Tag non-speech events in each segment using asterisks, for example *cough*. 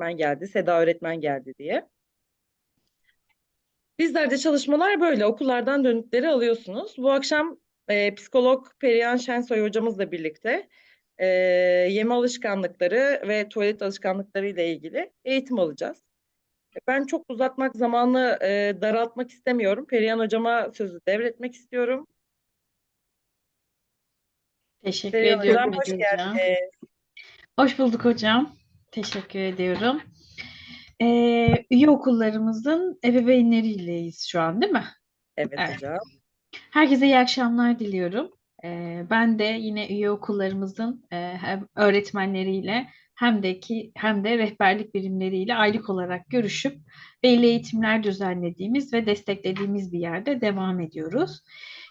öğretmen geldi, Seda öğretmen geldi diye. Bizlerde çalışmalar böyle. Okullardan dönütleri alıyorsunuz. Bu akşam e, psikolog Perihan Şensoy hocamızla birlikte e, yeme alışkanlıkları ve tuvalet alışkanlıkları ile ilgili eğitim alacağız. Ben çok uzatmak, zamanı e, daraltmak istemiyorum. Perihan hocama sözü devretmek istiyorum. Teşekkür Perihan ediyorum hocam hoş geldiniz. Hoş bulduk hocam. Teşekkür ediyorum. Ee, üye okullarımızın ebeveynleriyleyiz şu an değil mi? Evet Evet. hocam. Herkese iyi akşamlar diliyorum. Ee, ben de yine üye okullarımızın e, hem öğretmenleriyle hem de ki hem de rehberlik birimleriyle aylık olarak görüşüp belli eğitimler düzenlediğimiz ve desteklediğimiz bir yerde devam ediyoruz.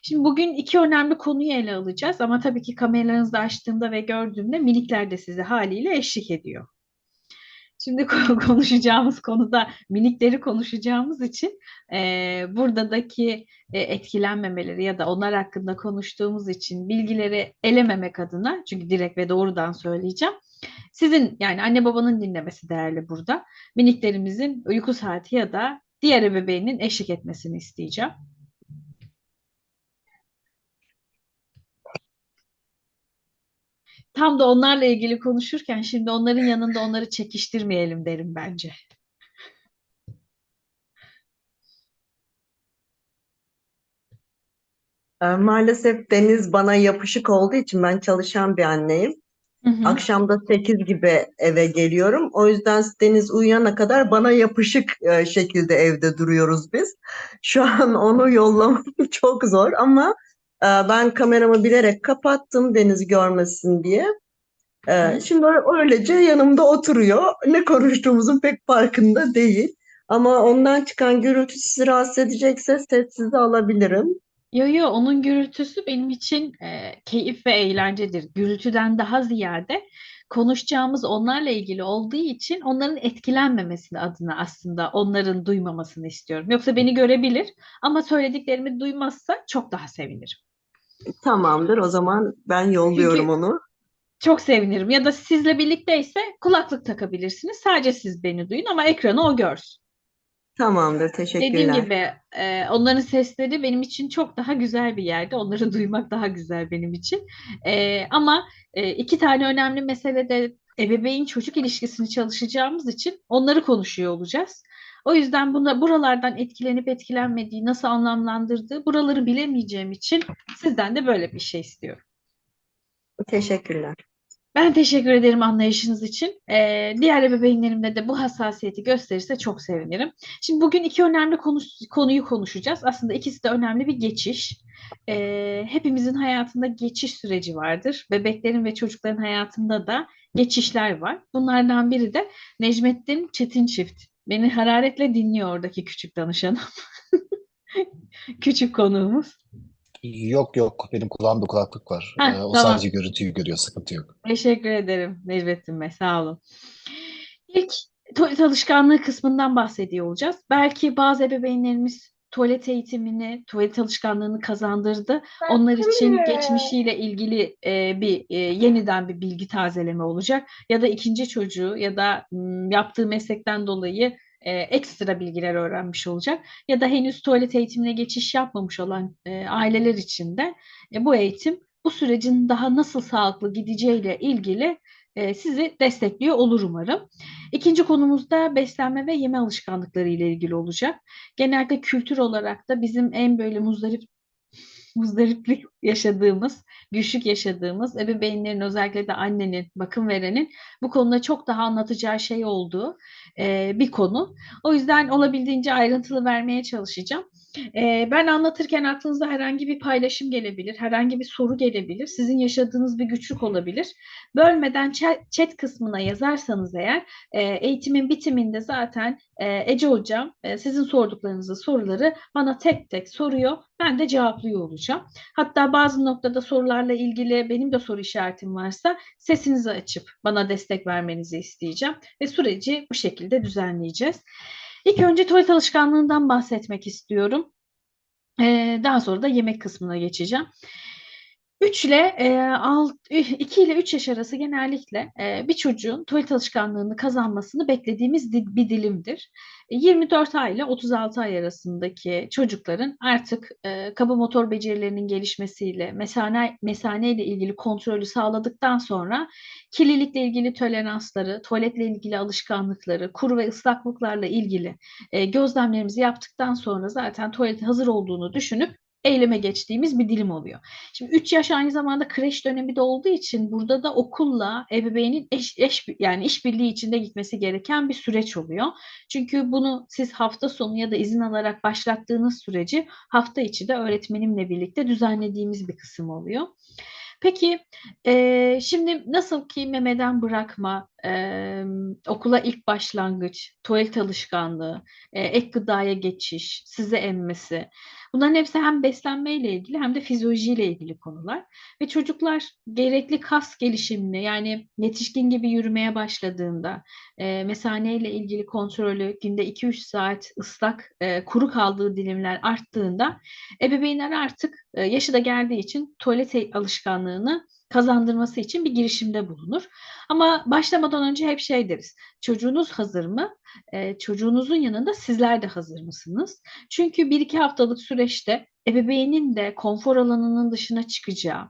Şimdi bugün iki önemli konuyu ele alacağız ama tabii ki kameralarınızı açtığımda ve gördüğümde minikler de size haliyle eşlik ediyor. Şimdi *laughs* konuşacağımız konuda minikleri konuşacağımız için e, buradaki e, etkilenmemeleri ya da onlar hakkında konuştuğumuz için bilgileri elememek adına çünkü direkt ve doğrudan söyleyeceğim. Sizin yani anne babanın dinlemesi değerli burada. Miniklerimizin uyku saati ya da diğer ebeveynin eşlik etmesini isteyeceğim. Tam da onlarla ilgili konuşurken şimdi onların yanında onları çekiştirmeyelim derim bence. Ee, Maalesef Deniz bana yapışık olduğu için ben çalışan bir anneyim. Hı hı. Akşam da 8 gibi eve geliyorum. O yüzden Deniz uyuyana kadar bana yapışık e, şekilde evde duruyoruz biz. Şu an onu yollamam *laughs* çok zor ama ben kameramı bilerek kapattım Deniz görmesin diye. E, Hı. Şimdi öylece yanımda oturuyor. Ne konuştuğumuzun pek farkında değil. Ama ondan çıkan gürültü sizi rahatsız edecekse sessize alabilirim. Yo yo onun gürültüsü benim için e, keyif ve eğlencedir. Gürültüden daha ziyade konuşacağımız onlarla ilgili olduğu için onların etkilenmemesini adına aslında onların duymamasını istiyorum. Yoksa beni görebilir ama söylediklerimi duymazsa çok daha sevinirim. Tamamdır. O zaman ben yolluyorum Çünkü onu. çok sevinirim. Ya da sizle birlikteyse kulaklık takabilirsiniz. Sadece siz beni duyun ama ekranı o görsün. Tamamdır. Dediğim Teşekkürler. gibi e, onların sesleri benim için çok daha güzel bir yerde. Onları *laughs* duymak daha güzel benim için. E, ama e, iki tane önemli meselede ebeveyn çocuk ilişkisini çalışacağımız için onları konuşuyor olacağız. O yüzden buna, buralardan etkilenip etkilenmediği, nasıl anlamlandırdığı buraları bilemeyeceğim için sizden de böyle bir şey istiyorum. Teşekkürler. Ben teşekkür ederim anlayışınız için. Ee, diğer ebeveynlerimle de bu hassasiyeti gösterirse çok sevinirim. Şimdi bugün iki önemli konu, konuyu konuşacağız. Aslında ikisi de önemli bir geçiş. Ee, hepimizin hayatında geçiş süreci vardır. Bebeklerin ve çocukların hayatında da geçişler var. Bunlardan biri de Necmettin Çetin Çift. Beni hararetle dinliyor oradaki küçük danışanım. *laughs* Küçük konuğumuz. Yok yok benim kulağımda kulaklık var. Heh, Ee, o tamam. sadece görüntüyü görüyor sıkıntı yok. Teşekkür ederim Necmettin Bey, sağ olun. İlk tuvalet alışkanlığı kısmından bahsediyor olacağız. Belki bazı ebeveynlerimiz tuvalet eğitimini, tuvalet alışkanlığını kazandırdı. Onlar için geçmişiyle ilgili e, bir e, yeniden bir bilgi tazeleme olacak. Ya da ikinci çocuğu ya da m, yaptığı meslekten dolayı e, ekstra bilgiler öğrenmiş olacak. Ya da henüz tuvalet eğitimine geçiş yapmamış olan e, aileler için de e, bu eğitim bu sürecin daha nasıl sağlıklı gideceğiyle ilgili e, sizi destekliyor olur umarım. İkinci konumuz da beslenme ve yeme alışkanlıkları ile ilgili olacak. Genelde kültür olarak da bizim en böyle muzdarip muzdariplik yaşadığımız, güçlük yaşadığımız ebeveynlerin özellikle de annenin, bakım verenin bu konuda çok daha anlatacağı şey olduğu e, bir konu. O yüzden olabildiğince ayrıntılı vermeye çalışacağım. E, ben anlatırken aklınıza herhangi bir paylaşım gelebilir, herhangi bir soru gelebilir, sizin yaşadığınız bir güçlük olabilir. Bölmeden chat, kısmına yazarsanız eğer e, eğitimin bitiminde zaten e, Ece Hocam e, sizin sorduklarınızı soruları bana tek tek soruyor. Ben de cevaplıyor olacağım. Hatta bazı noktada sorularla ilgili benim de soru işaretim varsa sesinizi açıp bana destek vermenizi isteyeceğim ve süreci bu şekilde düzenleyeceğiz. İlk önce tuvalet alışkanlığından bahsetmek istiyorum. Ee, daha sonra da yemek kısmına geçeceğim. 3 ile e, alt, 2 ile 3 yaş arası genellikle e, bir çocuğun tuvalet alışkanlığını kazanmasını beklediğimiz di- bir dilimdir. E, 24 ay ile 36 ay arasındaki çocukların artık e, kaba motor becerilerinin gelişmesiyle mesane, mesane ile ilgili kontrolü sağladıktan sonra kirlilikle ilgili toleransları, tuvaletle ilgili alışkanlıkları, kuru ve ıslaklıklarla ilgili e, gözlemlerimizi yaptıktan sonra zaten tuvalete hazır olduğunu düşünüp eyleme geçtiğimiz bir dilim oluyor. Şimdi 3 yaş aynı zamanda kreş dönemi de olduğu için burada da okulla ebeveynin eş, eş yani işbirliği içinde gitmesi gereken bir süreç oluyor. Çünkü bunu siz hafta sonu ya da izin alarak başlattığınız süreci hafta içi de öğretmenimle birlikte düzenlediğimiz bir kısım oluyor. Peki e, şimdi nasıl ki memeden bırakma, e, okula ilk başlangıç, tuvalet alışkanlığı, e, ek gıdaya geçiş, size emmesi, bunların hepsi hem beslenmeyle ilgili hem de fizyolojiyle ilgili konular. Ve çocuklar gerekli kas gelişimini yani yetişkin gibi yürümeye başladığında, e, mesaneyle ilgili kontrolü günde 2-3 saat ıslak, e, kuru kaldığı dilimler arttığında ebeveynler artık e, yaşı da geldiği için tuvalet alışkanlığını kazandırması için bir girişimde bulunur. Ama başlamadan önce hep şey deriz. Çocuğunuz hazır mı? E, çocuğunuzun yanında sizler de hazır mısınız? Çünkü bir iki haftalık süreçte ebeveynin de konfor alanının dışına çıkacağı,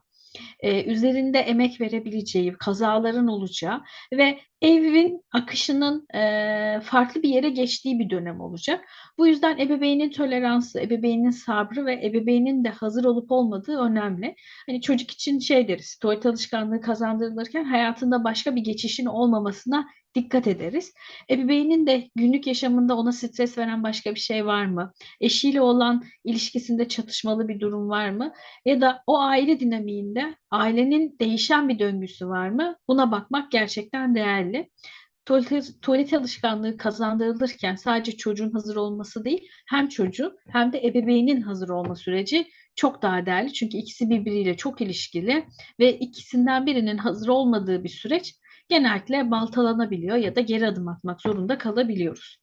e, üzerinde emek verebileceği, kazaların olacağı ve evin akışının e, farklı bir yere geçtiği bir dönem olacak. Bu yüzden ebeveynin toleransı, ebeveynin sabrı ve ebeveynin de hazır olup olmadığı önemli. Hani çocuk için şey deriz, tuvalet alışkanlığı kazandırılırken hayatında başka bir geçişin olmamasına dikkat ederiz. Ebeveynin de günlük yaşamında ona stres veren başka bir şey var mı? Eşiyle olan ilişkisinde çatışmalı bir durum var mı? Ya da o aile dinamiğinde ailenin değişen bir döngüsü var mı? Buna bakmak gerçekten değerli. Tuvalet, tuvalet alışkanlığı kazandırılırken sadece çocuğun hazır olması değil, hem çocuğun hem de ebeveynin hazır olma süreci çok daha değerli. Çünkü ikisi birbiriyle çok ilişkili ve ikisinden birinin hazır olmadığı bir süreç genellikle baltalanabiliyor ya da geri adım atmak zorunda kalabiliyoruz.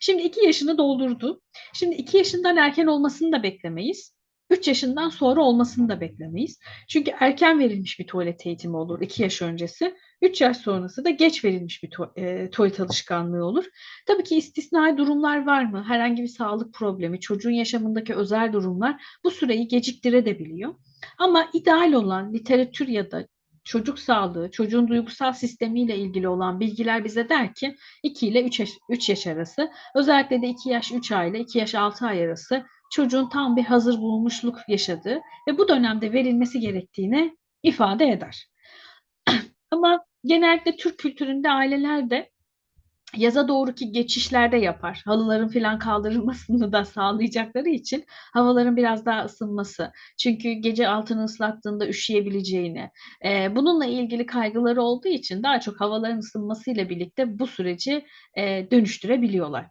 Şimdi iki yaşını doldurdu. Şimdi iki yaşından erken olmasını da beklemeyiz. 3 yaşından sonra olmasını da beklemeyiz. Çünkü erken verilmiş bir tuvalet eğitimi olur 2 yaş öncesi. 3 yaş sonrası da geç verilmiş bir e, tuvalet alışkanlığı olur. Tabii ki istisnai durumlar var mı? Herhangi bir sağlık problemi, çocuğun yaşamındaki özel durumlar bu süreyi geciktirebiliyor. Ama ideal olan literatür ya da çocuk sağlığı, çocuğun duygusal sistemiyle ilgili olan bilgiler bize der ki 2 ile 3 yaş, 3 yaş arası, özellikle de 2 yaş 3 ay ile 2 yaş 6 ay arası çocuğun tam bir hazır bulunmuşluk yaşadığı ve bu dönemde verilmesi gerektiğini ifade eder. *clears throat* Ama genellikle Türk kültüründe aileler de yaza doğruki geçişlerde yapar. Halıların filan kaldırılmasını da sağlayacakları için havaların biraz daha ısınması. Çünkü gece altını ıslattığında üşüyebileceğini, e, bununla ilgili kaygıları olduğu için daha çok havaların ısınmasıyla birlikte bu süreci e, dönüştürebiliyorlar.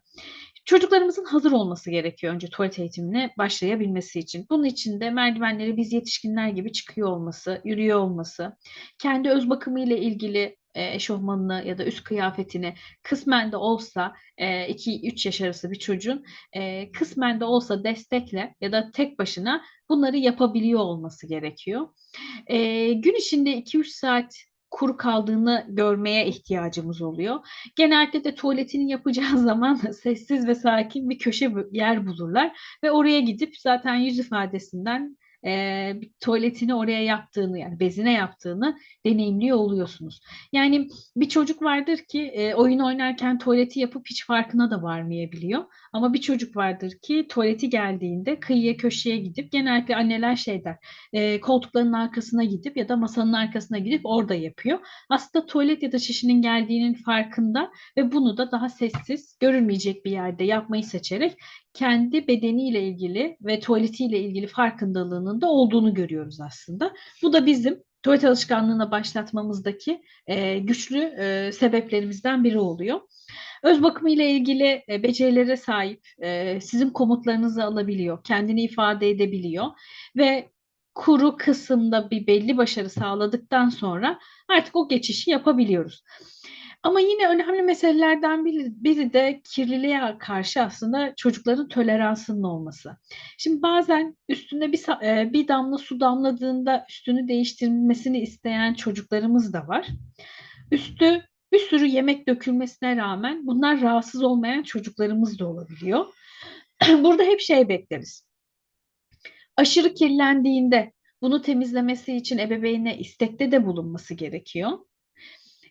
Çocuklarımızın hazır olması gerekiyor önce tuvalet eğitimine başlayabilmesi için. Bunun için de merdivenleri biz yetişkinler gibi çıkıyor olması, yürüyor olması, kendi öz bakımı ile ilgili e, eşofmanını ya da üst kıyafetini kısmen de olsa 2-3 yaş arası bir çocuğun e, kısmen de olsa destekle ya da tek başına bunları yapabiliyor olması gerekiyor. E, gün içinde 2-3 saat kuru kaldığını görmeye ihtiyacımız oluyor. Genellikle de tuvaletini yapacağı *laughs* zaman sessiz ve sakin bir köşe yer bulurlar ve oraya gidip zaten yüz ifadesinden e, tuvaletini oraya yaptığını yani bezine yaptığını deneyimliyor oluyorsunuz. Yani bir çocuk vardır ki e, oyun oynarken tuvaleti yapıp hiç farkına da varmayabiliyor. Ama bir çocuk vardır ki tuvaleti geldiğinde kıyıya köşeye gidip genellikle anneler şey der e, koltukların arkasına gidip ya da masanın arkasına gidip orada yapıyor. Aslında tuvalet ya da şişinin geldiğinin farkında ve bunu da daha sessiz görülmeyecek bir yerde yapmayı seçerek kendi bedeniyle ilgili ve tuvaletiyle ilgili farkındalığının da olduğunu görüyoruz aslında. Bu da bizim tuvalet alışkanlığına başlatmamızdaki e, güçlü e, sebeplerimizden biri oluyor. Öz bakımı ile ilgili e, becerilere sahip, e, sizin komutlarınızı alabiliyor, kendini ifade edebiliyor ve kuru kısımda bir belli başarı sağladıktan sonra artık o geçişi yapabiliyoruz. Ama yine önemli meselelerden biri, biri de kirliliğe karşı aslında çocukların toleransının olması. Şimdi bazen üstüne bir, e, bir damla su damladığında üstünü değiştirmesini isteyen çocuklarımız da var. Üstü bir sürü yemek dökülmesine rağmen bunlar rahatsız olmayan çocuklarımız da olabiliyor. *clears throat* Burada hep şey bekleriz. Aşırı kirlendiğinde bunu temizlemesi için ebeveynine istekte de bulunması gerekiyor.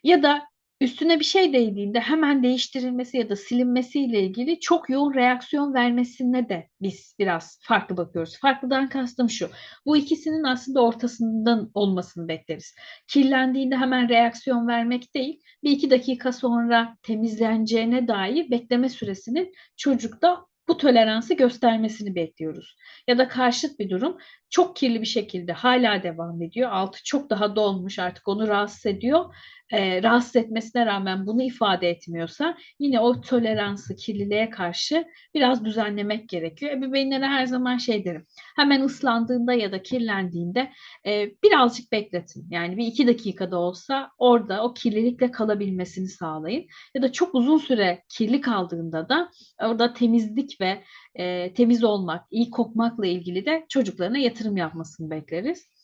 Ya da üstüne bir şey değdiğinde hemen değiştirilmesi ya da silinmesiyle ilgili çok yoğun reaksiyon vermesine de biz biraz farklı bakıyoruz. Farklıdan kastım şu. Bu ikisinin aslında ortasından olmasını bekleriz. Kirlendiğinde hemen reaksiyon vermek değil, bir iki dakika sonra temizleneceğine dair bekleme süresinin çocukta bu toleransı göstermesini bekliyoruz. Ya da karşıt bir durum çok kirli bir şekilde hala devam ediyor. Altı çok daha dolmuş artık onu rahatsız ediyor. Ee, rahatsız etmesine rağmen bunu ifade etmiyorsa yine o toleransı kirliliğe karşı biraz düzenlemek gerekiyor. Ebeveynlere her zaman şey derim. Hemen ıslandığında ya da kirlendiğinde e, birazcık bekletin. Yani bir iki dakikada olsa orada o kirlilikle kalabilmesini sağlayın. Ya da çok uzun süre kirli kaldığında da orada temizlik ve e, temiz olmak, iyi kokmakla ilgili de çocuklarına yatırım yapmasını bekleriz.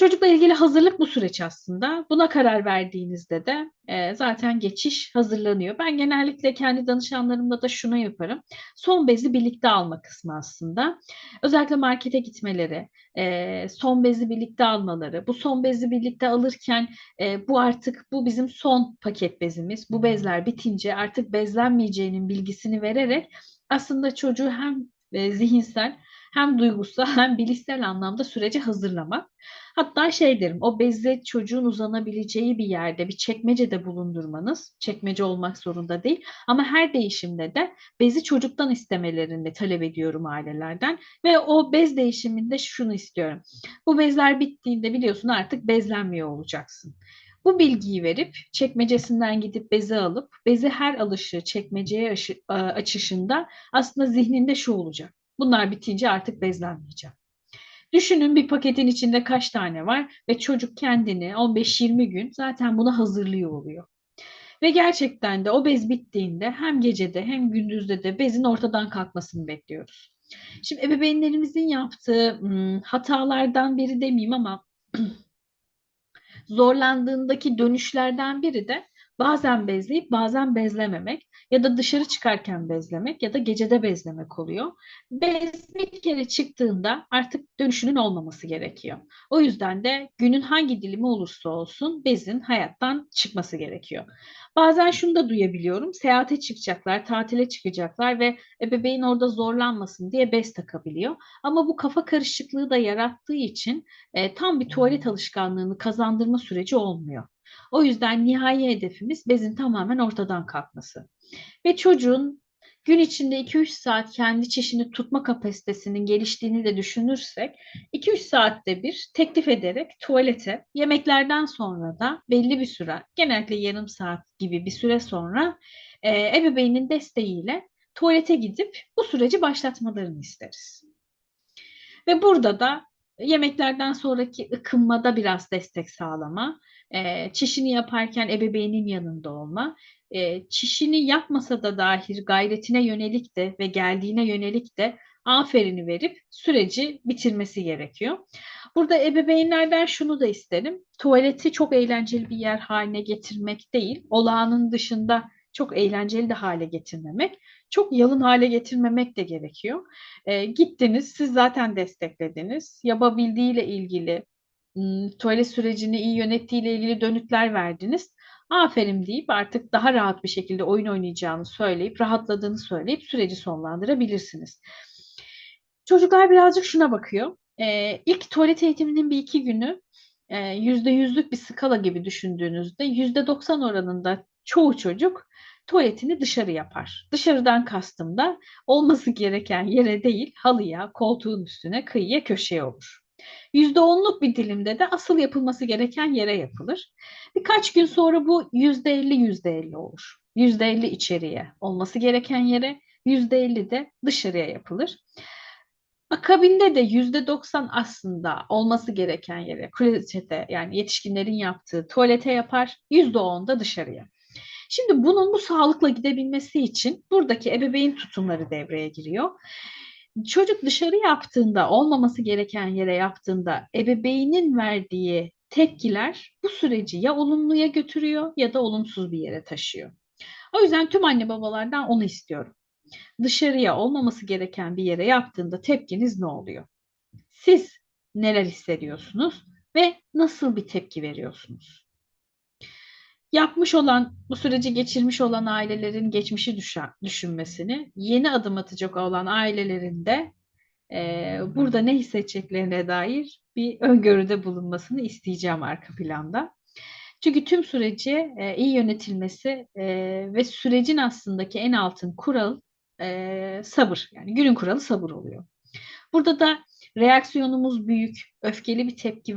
Çocukla ilgili hazırlık bu süreç aslında. Buna karar verdiğinizde de e, zaten geçiş hazırlanıyor. Ben genellikle kendi danışanlarımla da şunu yaparım. Son bezi birlikte alma kısmı aslında. Özellikle markete gitmeleri, e, son bezi birlikte almaları. Bu son bezi birlikte alırken e, bu artık bu bizim son paket bezimiz. Bu bezler bitince artık bezlenmeyeceğinin bilgisini vererek aslında çocuğu hem e, zihinsel hem duygusal hem bilişsel anlamda sürece hazırlamak. Hatta şey derim, o bezi çocuğun uzanabileceği bir yerde, bir çekmecede bulundurmanız, çekmece olmak zorunda değil ama her değişimde de bezi çocuktan istemelerini talep ediyorum ailelerden ve o bez değişiminde şunu istiyorum. Bu bezler bittiğinde biliyorsun artık bezlenmiyor olacaksın. Bu bilgiyi verip çekmecesinden gidip bezi alıp bezi her alışı çekmeceye açışında aslında zihninde şu olacak. Bunlar bitince artık bezlenmeyeceğim. Düşünün bir paketin içinde kaç tane var ve çocuk kendini 15-20 gün zaten buna hazırlıyor oluyor. Ve gerçekten de o bez bittiğinde hem gecede hem gündüzde de bezin ortadan kalkmasını bekliyoruz. Şimdi ebeveynlerimizin yaptığı hmm, hatalardan biri demeyeyim ama *clears throat* zorlandığındaki dönüşlerden biri de bazen bezleyip bazen bezlememek ya da dışarı çıkarken bezlemek ya da gecede bezlemek oluyor. Bez bir kere çıktığında artık dönüşünün olmaması gerekiyor. O yüzden de günün hangi dilimi olursa olsun bezin hayattan çıkması gerekiyor. Bazen şunu da duyabiliyorum. Seyahate çıkacaklar, tatile çıkacaklar ve ebeveyn orada zorlanmasın diye bez takabiliyor. Ama bu kafa karışıklığı da yarattığı için e, tam bir tuvalet alışkanlığını kazandırma süreci olmuyor. O yüzden nihai hedefimiz bezin tamamen ortadan kalkması. Ve çocuğun gün içinde 2-3 saat kendi çişini tutma kapasitesinin geliştiğini de düşünürsek 2-3 saatte bir teklif ederek tuvalete yemeklerden sonra da belli bir süre genellikle yarım saat gibi bir süre sonra e, ebeveynin desteğiyle tuvalete gidip bu süreci başlatmalarını isteriz. Ve burada da yemeklerden sonraki ıkınmada biraz destek sağlama, e, çişini yaparken ebeveynin yanında olma, e, çişini yapmasa da dahil gayretine yönelik de ve geldiğine yönelik de aferini verip süreci bitirmesi gerekiyor. Burada ebeveynlerden şunu da isterim. Tuvaleti çok eğlenceli bir yer haline getirmek değil, olağanın dışında çok eğlenceli de hale getirmemek, çok yalın hale getirmemek de gerekiyor. E, gittiniz, siz zaten desteklediniz. Yapabildiğiyle ilgili, tuvalet sürecini iyi yönettiğiyle ilgili dönütler verdiniz. Aferin deyip artık daha rahat bir şekilde oyun oynayacağını söyleyip, rahatladığını söyleyip süreci sonlandırabilirsiniz. Çocuklar birazcık şuna bakıyor. Ee, ilk tuvalet eğitiminin bir iki günü yüzde yüzlük bir skala gibi düşündüğünüzde yüzde doksan oranında çoğu çocuk tuvaletini dışarı yapar. Dışarıdan kastım da olması gereken yere değil halıya, koltuğun üstüne, kıyıya, köşeye olur. Yüzde onluk bir dilimde de asıl yapılması gereken yere yapılır. Birkaç gün sonra bu yüzde elli yüzde elli olur. Yüzde elli içeriye olması gereken yere, yüzde elli de dışarıya yapılır. Akabinde de yüzde doksan aslında olması gereken yere, klozete yani yetişkinlerin yaptığı tuvalete yapar, yüzde on da dışarıya. Şimdi bunun bu sağlıkla gidebilmesi için buradaki ebeveyn tutumları devreye giriyor. Çocuk dışarı yaptığında, olmaması gereken yere yaptığında ebeveynin verdiği tepkiler bu süreci ya olumluya götürüyor ya da olumsuz bir yere taşıyor. O yüzden tüm anne babalardan onu istiyorum. Dışarıya olmaması gereken bir yere yaptığında tepkiniz ne oluyor? Siz neler hissediyorsunuz ve nasıl bir tepki veriyorsunuz? Yapmış olan, bu süreci geçirmiş olan ailelerin geçmişi düşen, düşünmesini, yeni adım atacak olan ailelerin de eee, burada ne hissedeceklerine dair bir öngörüde bulunmasını isteyeceğim arka planda. Çünkü tüm süreci e, iyi yönetilmesi e, ve sürecin aslındaki en altın kural e, sabır. Yani günün kuralı sabır oluyor. Burada da reaksiyonumuz büyük, öfkeli bir tepki